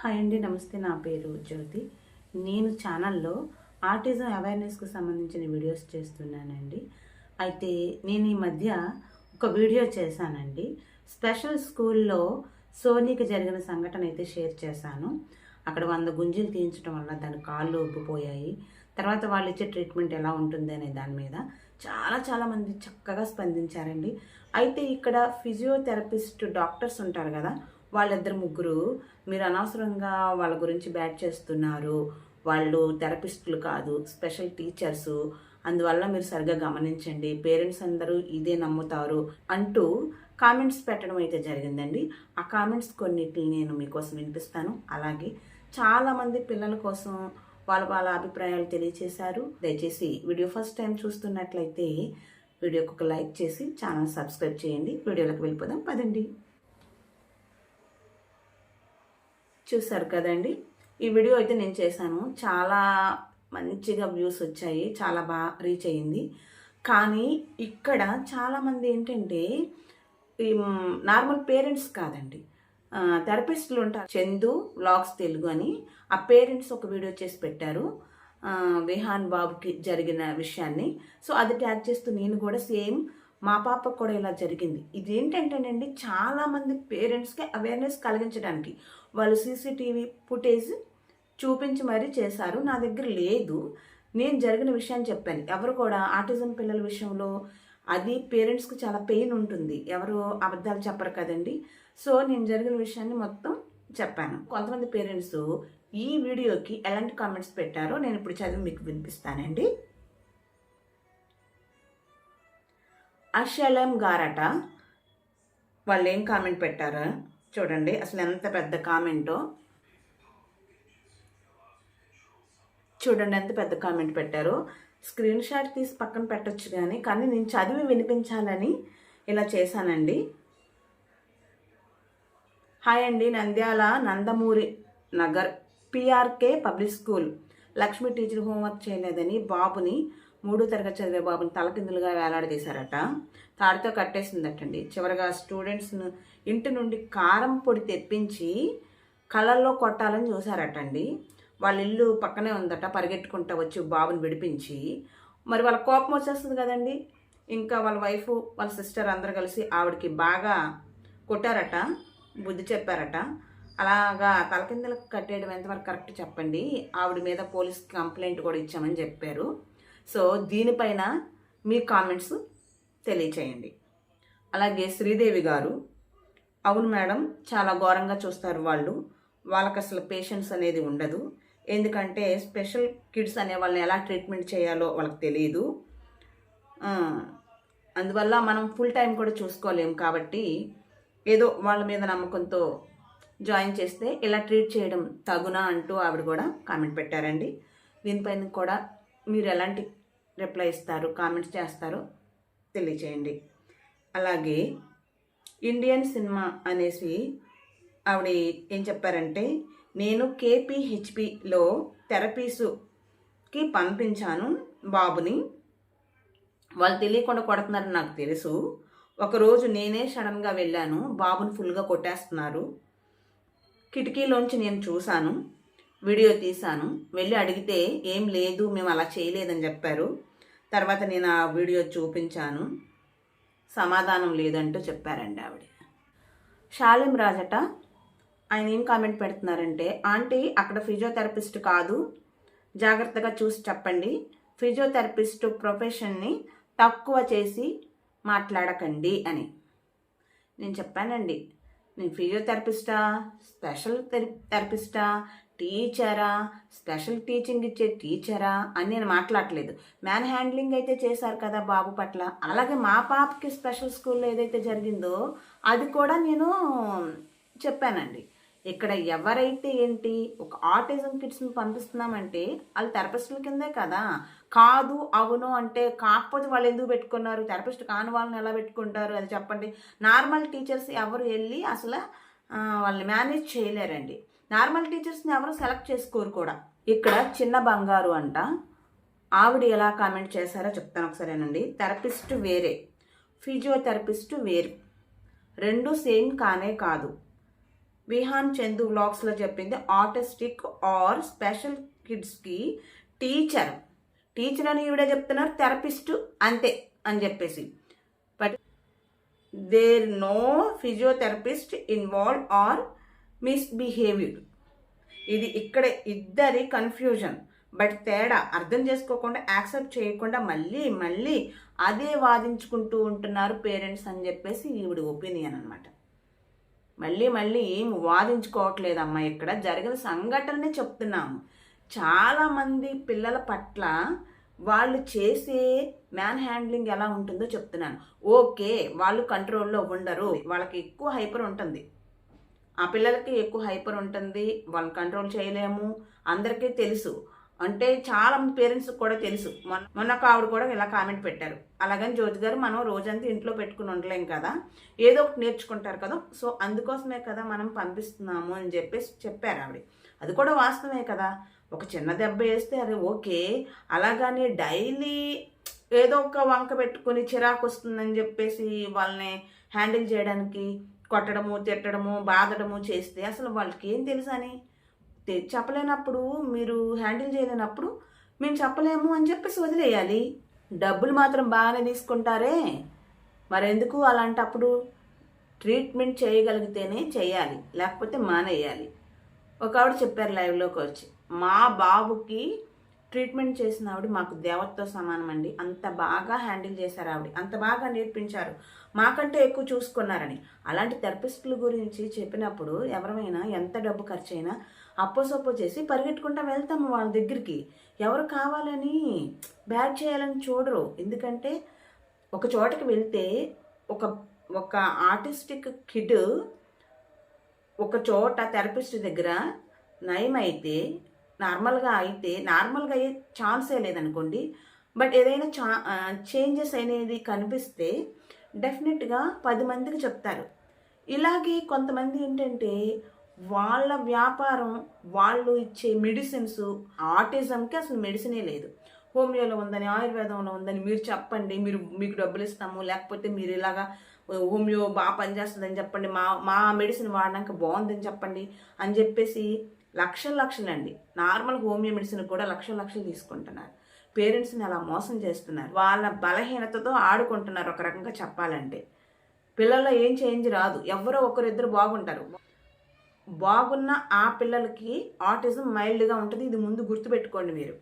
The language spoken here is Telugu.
హాయ్ అండి నమస్తే. నా పేరు జ్యోతి. నేను ఛానల్లో ఆర్టిజం అవేర్నెస్కు సంబంధించిన వీడియోస్ చేస్తున్నానండి. అయితే నేను ఈ మధ్య ఒక వీడియో చేశానండి. స్పెషల్ స్కూల్లో సోనీకి జరిగిన సంఘటన అయితే షేర్ చేశాను. అక్కడ వంద గుంజీలు తీయించడం వల్ల దాని కాళ్ళు ఉబ్బిపోయాయి. తర్వాత వాళ్ళు ఇచ్చే ట్రీట్మెంట్ ఎలా ఉంటుంది అనే దాని మీద చాలా చాలామంది చక్కగా స్పందించారండి. అయితే ఇక్కడ ఫిజియోథెరపిస్ట్ డాక్టర్స్ ఉంటారు కదా వాళ్ళిద్దరు ముగ్గురు మీరు అనవసరంగా వాళ్ళ గురించి బ్యాట్ చేస్తున్నారు. వాళ్ళు థెరపిస్టులు కాదు స్పెషల్ టీచర్సు. అందువల్ల మీరు సరిగ్గా గమనించండి. పేరెంట్స్ అందరూ ఇదే నమ్ముతారు అంటూ కామెంట్స్ పెట్టడం అయితే జరిగిందండి. ఆ కామెంట్స్ కొన్నిటిని నేను మీకోసం వినిపిస్తాను. అలాగే చాలామంది పిల్లల కోసం వాళ్ళ వాళ్ళ అభిప్రాయాలు తెలియచేశారు. దయచేసి వీడియో ఫస్ట్ టైం చూస్తున్నట్లయితే వీడియోకి ఒక లైక్ చేసి ఛానల్ సబ్స్క్రైబ్ చేయండి. వీడియోలోకి వెళ్ళిపోదాం. పదండి. చూసారు కదండి? ఈ వీడియో అయితే నేను చేశాను. చాలా మంచిగా వ్యూస్ వచ్చాయి. చాలా బాగా రీచ్ అయ్యింది కానీ ఇక్కడ చాలామంది ఏంటంటే ఈ నార్మల్ పేరెంట్స్ కాదండి. థెరపిస్టులు ఉంటారు. చందు వ్లాగ్స్ తెలుగు అని ఆ పేరెంట్స్ ఒక వీడియో చేసి పెట్టారు. విహాన్ బాబుకి జరిగిన విషయాన్ని. సో అది ట్యాగ్ చేస్తూ నేను కూడా సేమ్ మా పాపకు కూడా ఇలా జరిగింది. ఇది ఏంటంటేనండి చాలామంది పేరెంట్స్కి అవేర్నెస్ కలిగించడానికి వాళ్ళు సీసీటీవీ ఫుటేజ్ చూపించి మరీ చేశారు. నా దగ్గర లేదు. నేను జరిగిన విషయాన్ని చెప్పాను. ఎవరు కూడా ఆటిజం పిల్లల విషయంలో అది పేరెంట్స్కి చాలా పెయిన్ ఉంటుంది. ఎవరు అబద్ధాలు చెప్పరు కదండి. సో నేను జరిగిన విషయాన్ని మొత్తం చెప్పాను. కొంతమంది పేరెంట్స్ ఈ వీడియోకి ఎలాంటి కామెంట్స్ పెట్టారో నేను ఇప్పుడు చదివి మీకు వినిపిస్తానండి. అషలం గారట. వాళ్ళు ఏం కామెంట్ పెట్టారు? చూడండి అసలు ఎంత పెద్ద కామెంటో. చూడండి ఎంత పెద్ద కామెంట్ పెట్టారు. స్క్రీన్ షాట్ తీసి పక్కన పెట్టచ్చు కానీ కానీ నేను చదివి వినిపించాలని ఇలా చేశానండి. హాయ్ అండి Nandyal Nandamuri Nagar PRK public school. Lakshmi teacher homework చేయలేదని బాబుని మూడో తరగతి చదివే బాబుని తలకిందులుగా వేలాడదీశారట. తాడితో కట్టేసిందటండి. చివరిగా స్టూడెంట్స్ను ఇంటి నుండి కారం పొడి తెప్పించి కళ్ళల్లో కొట్టాలని చూశారటండి. వాళ్ళ ఇల్లు పక్కనే ఉందట పరిగెట్టుకుంటా వచ్చి బాబుని విడిపించి. మరి వాళ్ళ కోపం వచ్చేస్తుంది కదండి. ఇంకా వాళ్ళ వైఫ్ వాళ్ళ సిస్టర్ అందరు కలిసి ఆవిడకి బాగా కొట్టారట బుద్ధి చెప్పారట. అలాగా తలకిందలకు కట్టేయడం ఎంతవరకు కరెక్ట్ చెప్పండి. ఆవిడ మీద పోలీస్ కంప్లైంట్ కూడా ఇచ్చామని చెప్పారు. సో దీనిపైన మీ కామెంట్స్ తెలియచేయండి. అలాగే శ్రీదేవి గారు అవును మేడం చాలా ఘోరంగా చూస్తారు వాళ్ళు. వాళ్ళకి అసలు పేషెన్స్ అనేది ఉండదు. ఎందుకంటే స్పెషల్ కిడ్స్ అనే వాళ్ళని ఎలా ట్రీట్మెంట్ చేయాలో వాళ్ళకి తెలియదు అందువల్ల మనం ఫుల్ టైం కూడా చూసుకోలేము కాబట్టి ఏదో వాళ్ళ మీద నమ్మకంతో జాయిన్ చేస్తే ఇలా ట్రీట్ చేయడం తగునా అంటూ ఆవిడ కూడా కామెంట్ పెట్టారండి. దీనిపైన కూడా మీరు ఎలాంటి రిప్లై ఇస్తారు కామెంట్స్ చేస్తారో తెలియచేయండి. అలాగే ఇండియన్ సినిమా అనేసి ఆవిడ ఏం చెప్పారంటే నేను కేపీహెచ్పిలో థెరపీసుకి పంపించాను బాబుని. వాళ్ళు తెలియకుండా కొడుతున్నారని నాకు తెలుసు. ఒకరోజు నేనే సడన్గా వెళ్ళాను బాబుని ఫుల్గా కొట్టేస్తున్నారు. కిటికీలోంచి నేను చూశాను వీడియో తీశాను. వెళ్ళి అడిగితే ఏం లేదు మేము అలా చేయలేదని చెప్పారు. తర్వాత నేను ఆ వీడియో చూపించాను. సమాధానం లేదంటూ చెప్పారండి ఆవిడ. షాలిం రాజట ఆయన ఏం కామెంట్ పెడుతున్నారంటే ఆంటీ అక్కడ ఫిజియోథెరపిస్ట్ కాదు. జాగ్రత్తగా చూసి చెప్పండి. ఫిజియోథెరపిస్ట్ ప్రొఫెషన్ని తక్కువ చేసి మాట్లాడకండి అని. నేను చెప్పానండి నేను ఫిజియోథెరపిస్టా? స్పెషల్ థెరపిస్టా? టీచరా? స్పెషల్ టీచింగ్ ఇచ్చే టీచరా? అని నేను మాట్లాడలేదు మ్యాన్ హ్యాండ్లింగ్ అయితే చేశారు కదా బాబు పట్ల. అలాగే మా పాపకి స్పెషల్ స్కూల్లో ఏదైతే జరిగిందో అది కూడా నేను చెప్పానండి. ఇక్కడ ఎవరైతే ఏంటి ఒక ఆర్టిజం కిడ్స్ని పంపిస్తున్నామంటే వాళ్ళు థెరపిస్టుల కిందే కదా. కాదు అవును అంటే కాకపోతే వాళ్ళు ఎందుకు పెట్టుకున్నారు? థెరపిస్ట్ కాని వాళ్ళని ఎలా పెట్టుకుంటారు? అది చెప్పండి. నార్మల్ టీచర్స్ ఎవరు వెళ్ళి అసలు వాళ్ళని మేనేజ్ చేయలేరండి. నార్మల్ టీచర్స్ని ఎవరు సెలెక్ట్ చేసుకోరు కూడా. ఇక్కడ చిన్న బంగారు అంట. ఆవిడ ఎలా కామెంట్ చేశారో చెప్తాను ఒకసారేనండి. థెరపిస్ట్ వేరే. ఫిజియోథెరపిస్ట్ వేరు. రెండు సేమ్ కానే కాదు. విహాన్ చందు వ్లాగ్స్లో చెప్పింది ఆటిస్టిక్ ఆర్ స్పెషల్ కిడ్స్కి టీచర్. టీచర్ అని ఈవిడే చెప్తున్నారు థెరపిస్ట్ అంతే అని చెప్పేసి. But there no physiotherapist involve are misbehaviour ఇది ఇక్కడ ఇద్దరి కన్ఫ్యూజన్. బట్ తేడా అర్థం చేసుకోకుండా యాక్సెప్ట్ చేయకుండా మళ్ళీ మళ్ళీ అదే వాదించుకుంటూ ఉంటున్నారు పేరెంట్స్ అని చెప్పేసి ఈవిడ ఒపీనియన్ అనమాట మళ్ళీ మళ్ళీ ఏం వాదించుకోవట్లేదమ్మా ఇక్కడ. జరిగిన సంఘటననే చెప్తున్నాము. చాలామంది పిల్లల పట్ల వాళ్ళు చేసే మ్యాన్ హ్యాండ్లింగ్ ఎలా ఉంటుందో చెప్తున్నాను. ఓకే వాళ్ళు కంట్రోల్లో ఉండరు. వాళ్ళకి ఎక్కువ హైపర్ ఉంటుంది. ఆ పిల్లలకి ఎక్కువ హైపర్ ఉంటుంది వాళ్ళని కంట్రోల్ చేయలేము. అందరికీ తెలుసు. అంటే చాలా పేరెంట్స్ కూడా తెలుసు. మొన్న మొన్న ఆవిడ కూడా ఇలా కామెంట్ పెట్టారు. అలాగని జ్యోతి గారు మనం రోజంతా ఇంట్లో పెట్టుకుని ఉండలేం కదా. ఏదో ఒకటి నేర్చుకుంటారు కదా. సో అందుకోసమే కదా మనం పంపిస్తున్నాము అని చెప్పేసి చెప్పారు ఆవిడ. అది కూడా వాస్తవమే కదా. ఒక చిన్న దెబ్బ వేస్తే అది ఓకే. అలాగని డైలీ ఏదో ఒక వంక పెట్టుకుని చిరాకు వస్తుందని చెప్పేసి వాళ్ళని హ్యాండిల్ చేయడానికి కొట్టడము తిట్టడము బాధడము చేస్తే అసలు వాళ్ళకి ఏం తెలుసని? అని చెప్పలేనప్పుడు మీరు హ్యాండిల్ చేయలేనప్పుడు మేము చెప్పలేము అని చెప్పేసి వదిలేయాలి. డబ్బులు మాత్రం బాగానే తీసుకుంటారే. మరెందుకు అలాంటప్పుడు ట్రీట్మెంట్ చేయగలిగితేనే చేయాలి లేకపోతే మానేయాలి. ఒక ఆవిడ చెప్పారు లైవ్లోకి వచ్చి మా బాబుకి ట్రీట్మెంట్ చేసిన ఆవిడ మాకు దేవతతో సమానం అండి అంత బాగా హ్యాండిల్ చేశారు ఆవిడ. అంత బాగా నేర్పించారు. మాకంటే ఎక్కువ చూసుకున్నారని. అలాంటి థెరపిస్టుల గురించి చెప్పినప్పుడు ఎవరైనా ఎంత డబ్బు ఖర్చు అయినా అప్పోసొప్పో చేసి పరిగెట్టుకుంటా వెళ్తాము వాళ్ళ దగ్గరికి. ఎవరు కావాలని బ్యాడ్ చేయాలని చూడరు. ఎందుకంటే ఒక చోటకి వెళ్తే ఒక ఒక ఆర్టిస్టిక్ కిడ్ ఒక చోట థెరపిస్ట్ దగ్గర నయం అయితే నార్మల్గా అయితే నార్మల్గా అయ్యే ఛాన్సే లేదనుకోండి. బట్ ఏదైనా చా చేంజెస్ అనేది కనిపిస్తే డెఫినెట్గా పది మందికి చెప్తారు. ఇలాగే కొంతమంది ఏంటంటే వాళ్ళ వ్యాపారం వాళ్ళు ఇచ్చే మెడిసిన్స్ ఆటిజంకి అసలు మెడిసినే లేదు. హోమియోలో ఉందని ఆయుర్వేదంలో ఉందని మీరు చెప్పండి మీరు మీకు డబ్బులు ఇస్తాము లేకపోతే మీరు ఇలాగా హోమియో బాగా పనిచేస్తుందని చెప్పండి మా మా మెడిసిన్ వాడడానికి బాగుందని చెప్పండి అని చెప్పేసి లక్షల లక్షలు అండి. నార్మల్ హోమియో మెడిసిన్ కూడా లక్షల లక్షలు తీసుకుంటున్నారు. పేరెంట్స్ని అలా మోసం చేస్తున్నారు. వాళ్ళ బలహీనతతో ఆడుకుంటున్నారు ఒక రకంగా చెప్పాలంటే. పిల్లల్లో ఏం చేంజ్ రాదు. ఎవరో ఒకరిద్దరు బాగుంటారు. బాగున్న ఆ పిల్లలకి ఆటిజం మైల్డ్గా ఉంటుంది. ఇది ముందు గుర్తుపెట్టుకోండి మీరు.